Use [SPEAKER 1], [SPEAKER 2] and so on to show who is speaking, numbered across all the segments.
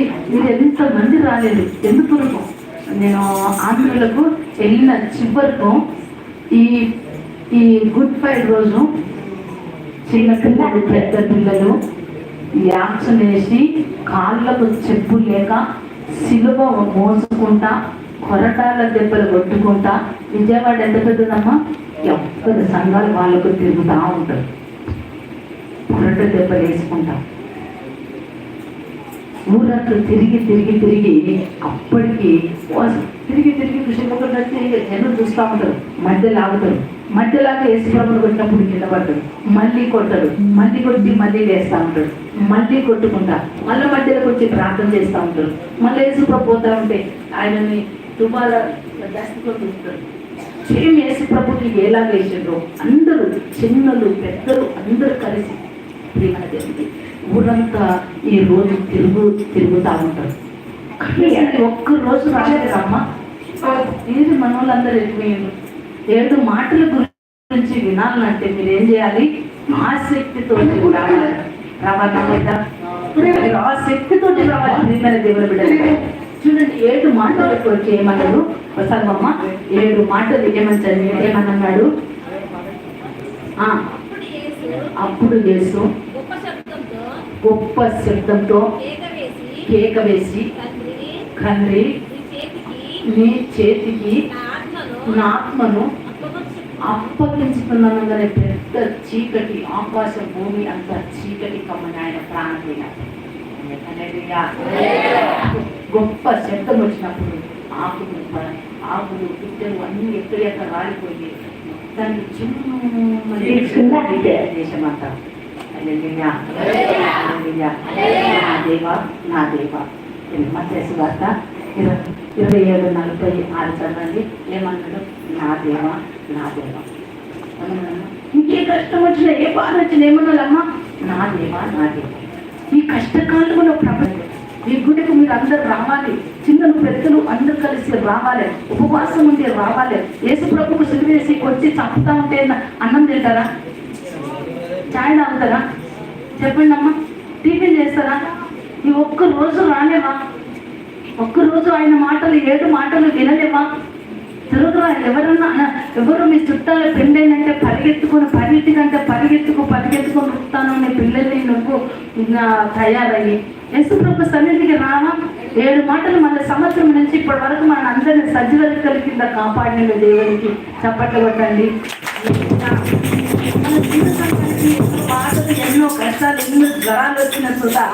[SPEAKER 1] చూడండి మీరు ఎంత మంది రాలేదు? ఎందుకు నేను ఆంధ్రులకు వెళ్ళిన చివరకు ఈ ఈ గుడ్ ఫ్రైడ్ రోజు చిన్న పిల్లలు పెద్ద పిల్లలు యాక్షన్ వేసి కాళ్ళకు చెప్పు లేక సిలువ మోసుకుంటా కొరటాల దెబ్బలు కొట్టుకుంటా విజయవాడ ఎంత పెద్దదమ్మా? ఎవ్వరి సంఘాలు వాళ్ళకు తిరుగుతూ ఉంటారు కొరట దెబ్బలు వేసుకుంటాం ఊరంతా తిరిగి తిరిగి తిరిగి అప్పటికి తిరిగి తిరిగి కృష్ణమొక్కలు తిరిగి జనం చూస్తూ ఉంటారు. మధ్యలో ఆగుతారు మధ్యలాగా యేసుప్రభుని కొట్టినప్పుడు కింద పడతాడు మళ్ళీ కొడతాడు మళ్ళీ కొట్టి మళ్ళీ లేస్తూ ఉంటాడు మళ్ళీ కొట్టుకుంటా. మళ్ళీ మధ్యలోకి వచ్చి ప్రార్థన చేస్తూ ఉంటారు. మళ్ళీ యేసుప్రభు పోతా ఉంటే ఆయనని తుబాల దస్తుతో చూస్తాడు సేమ్ యేసు ఎలాగ ఎలా వేసిండ్రో అందరూ చిన్నలు పెద్దలు అందరూ కలిసి ప్రియమైన దేవుడి ఊరంతా ఈ రోజు తిరుగు తిరుగుతూ ఉంటారు. కానీ అది ఒక్క రోజు రాలేదు ఏది మన వాళ్ళందరూ వెళ్ళిపోయిండ్రు ఏడు మాటల గురించి వినాలంటే మీరు ఏం చేయాలి? ఆసక్తితో రావాలి రావాలా లేదా? మీరు రావాలి. ప్రియమైన దేవుని బిడ్డలు. చూడండి ఏడు మాటలు వచ్చి ఏమన్నాడు? ప్రసాదమ్మ ఏడు మాటలు ఏమని చదివి ఏమన్నాడు? ఆ,
[SPEAKER 2] అప్పుడు యేసు గొప్ప శబ్దంతో కేక వేసి తండ్రి నీ చేతికి
[SPEAKER 1] నీ
[SPEAKER 2] ఆత్మను
[SPEAKER 1] నా ఆత్మను
[SPEAKER 2] అప్పగించుచున్నాను.
[SPEAKER 1] అప్పగించుకున్నానగానే పెద్ద చీకటి ఆకాశం భూమి అంత చీకటి కమ్మని ఆయన ప్రాణమైన గొప్ప శబ్దం వచ్చినప్పుడు ఆకులు ఆకులు పిట్టలు అన్ని ఎక్కడెక్కడ రాలిపోయి దానికి చిన్న దేశం అంతా హల్లెలూయా. హల్లెలూయా. నా దేవా నా దేవా. మత్స్సు వార్త. ఇరవై ఏడు నలభై ఆరు చదవండి. ఏమన్నాడు నా దేవా నా దేవా? ఇంకే కష్టం వచ్చినా ఏ బాధ వచ్చినా ఏమన్నాడమ్మా నా దేవా నా దేవా. ఈ కష్టకాలంలో ప్రపంచం ఈ గుడికి మీరు అందరు రావాలి. చిన్నలు పెద్దలు అందరూ కలిసి రావాలి. ఉపవాసం ఉంటే రావాలి. యేసు ప్రభుకు సిరివేసి వచ్చి చంపుతా ఉంటే అన్నం తింటారా? చాయ్ తాగుతారా? చెప్పండి అమ్మా. టిఫిన్ చేస్తారా? ఈ ఒక్క రోజు రాలేవా ఒక్క రోజు ఆయన మాటలు ఏడు మాటలు వినలేవా తిరుగురా ఎవరన్నా ఎవరు మీ చుట్టాల పెళ్ళైందంటే పరిగెత్తుకొని పరిగెత్తుకంటే పరిగెత్తుకు పరిగెత్తుకొని వస్తాను అనే పిల్లల్ని నువ్వు తయారయ్యి. యేసుప్రభు సన్నిధికి రావా? ఏడు మాటలు మన సంవత్సరం నుంచి ఇప్పటి వరకు మన అందరిని సజీవతల కింద కాపాడిన దేవునికి చప్పట్లు కొట్టండి. మన జీవితానికి బాధలు ఎన్నో కష్టాలు ఎన్నో జ్వరాలు వచ్చిన సుధా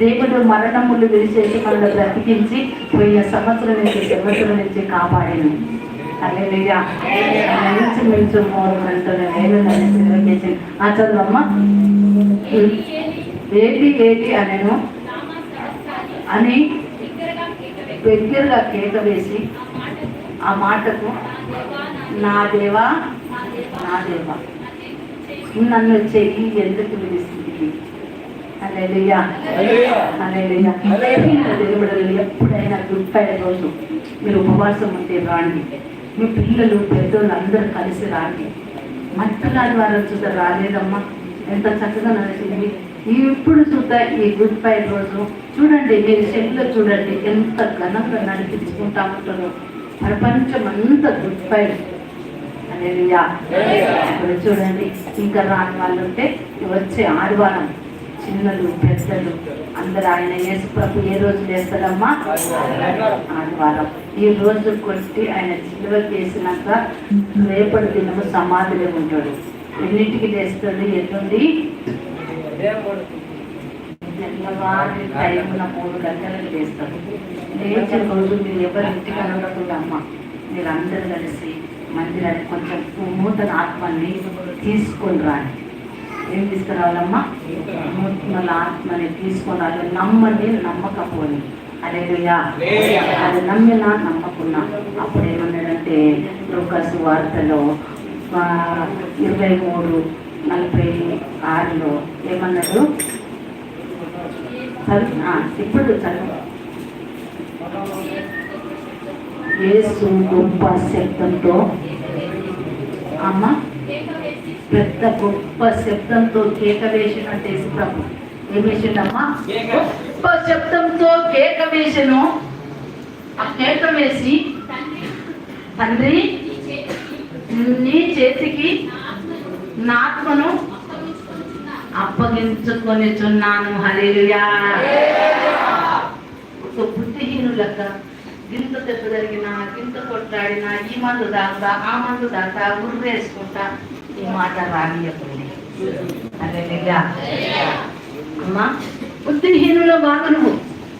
[SPEAKER 1] దేవుడు మరణములు విరిచేసి మనల్ని బ్రతికించి పోయిన సంవత్సరం నుంచి సంవత్సరం నుంచి కాపాడాను హల్లెలూయా. నుంచి మించు మూడు గంటలు నేను నన్ను సిలువకేసి ఆ చదువమ్మ. ఏది ఏది అనను? అని
[SPEAKER 2] బిగ్గరగా కేక వేసి
[SPEAKER 1] దగ్గరగా కేక వేసి
[SPEAKER 2] ఆ మాటకు నా దేవా
[SPEAKER 1] నా దేవా నన్ను చెయ్యి ఎందుకు పిలుస్తుంది హల్లెలూయా. హల్లెలూయా. దేవుడు ఎప్పుడైనా గుడ్ ఫ్రైడే రోజు. మీరు ఉపవాసం ఉంటే రాండి. మీ పిల్లలు పెద్దోళ్ళు అందరూ కలిసి రాండి. మట్టలాడి వారు చూద్దా రాలేదమ్మా? ఎంత చక్కగా నడిచింది. ఇప్పుడు చూద్దా ఈ గుడ్ ఫ్రైడే రోజు? చూడండి మీరు చెట్లు చూడండి ఎంత ఘనంగా నడిపించుకుంటా ఉంటారు ప్రపంచం అంతా గుడ్ ఫ్రైడే అనేది ఇప్పుడు చూడండి ఇంకా రాని వాళ్ళు ఉంటే వచ్చే ఆదివారం చిన్నలు పెద్దలు అందరు ఆయన యేసు ప్రభు ఏ రోజు చేస్తారమ్మా ఆదివారం. ఈ రోజు కొట్టి ఆయన చిలువ చేసినాక రేపటి దినము సమాధిలో ఉంటాడు. ఎన్నింటికి లేస్తుంది? ఎన్నుంది తెల్లవారి టైంన మూడు గంటలకు లేస్తాడు. లేచిన రోజు మీరు ఎవరి ఇంటికి అనకుండా అమ్మ. మీరు కలిసి మందిరానికి కొంచెం నూతన ఆత్మని తీసుకొని రాని. ఏం తీసుకురావాలమ్మా? నూతన ఆత్మని తీసుకొని రావాలి. నమ్మని నమ్మకపోని. అదే అది నమ్మినా నమ్మకున్నా. అప్పుడు ఏమన్నాడంటే లోకసు వార్తలో ఇరవై మూడు నలభై ఆరులో ఏమన్నాడు? ఇప్పుడు చదువు. యేసు గొప్ప శబ్దంతో అమ్మ పెద్ద గొప్ప శబ్దంతో కేక వేసినట్టు ప్రభు. ఏం వేసిండమ్మా? గొప్ప శబ్దంతో కేక వేసెను ఆ కేక వేసి
[SPEAKER 2] తండ్రి నీ చేతికి
[SPEAKER 1] నా
[SPEAKER 2] ఆత్మను
[SPEAKER 1] అప్పగించుకొని చున్నాను హల్లెలూయా. ఒక బుద్ధిహీనులక గింత దెబ్బ జరిగినా గింత కొట్టాడినా ఈ మందు దాకా ఆ మందు దాకా ఉర్రేసుకుంటా ఈ మాట రానియకుండా. హల్లెలూయా. అమ్మా బుద్ధిహీనుల బాగా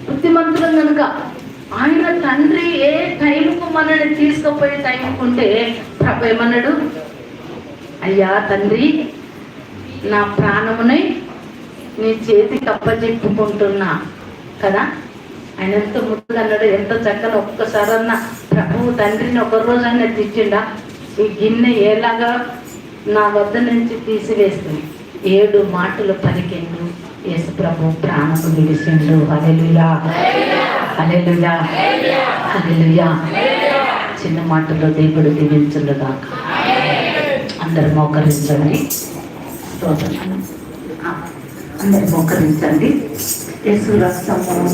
[SPEAKER 1] బుద్ధిమంతులు కనుక ఆయన తండ్రి ఏ టైంకు మనల్ని తీసుకుపోయే టైంకుంటే ప్రభు ఏమన్నాడు? అయ్యా తండ్రి నా ప్రాణముని నీ చేతికి అప్పచెప్పుకుంటున్నా కదా? ఆయన ఎంత ముద్దుగా అన్నాడు ఎంత చక్కని ఒక్కసారన్న ప్రభువు తండ్రిని ఒక రోజైనా తెచ్చిండా ఈ గిన్నె ఎలాగా నా వద్ద నుంచి తీసివేస్తుంది. ఏడు మాటలు పలికెండు. యేసు ప్రభు ప్రాణకు విడిసిండు అలెలుయా అలెలుయా అలెలుయా చిన్న మాటలో దేవుడు దీవించుండగాక అందరు మోకరించండి. అందరు మోకరించండి. యేసు రక్తము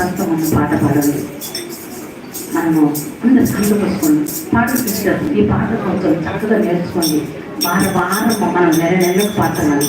[SPEAKER 1] రక్తం అన్న పాట పాడండి. మనము అందరు కళ్ళు పట్టుకోండి పాట సిస్టర్ ఈ పాట కొంచెం చక్కగా నేర్చుకోండి. వారం వారం మనం నెల నెలకు పాడుతున్నాను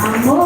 [SPEAKER 1] రక్తము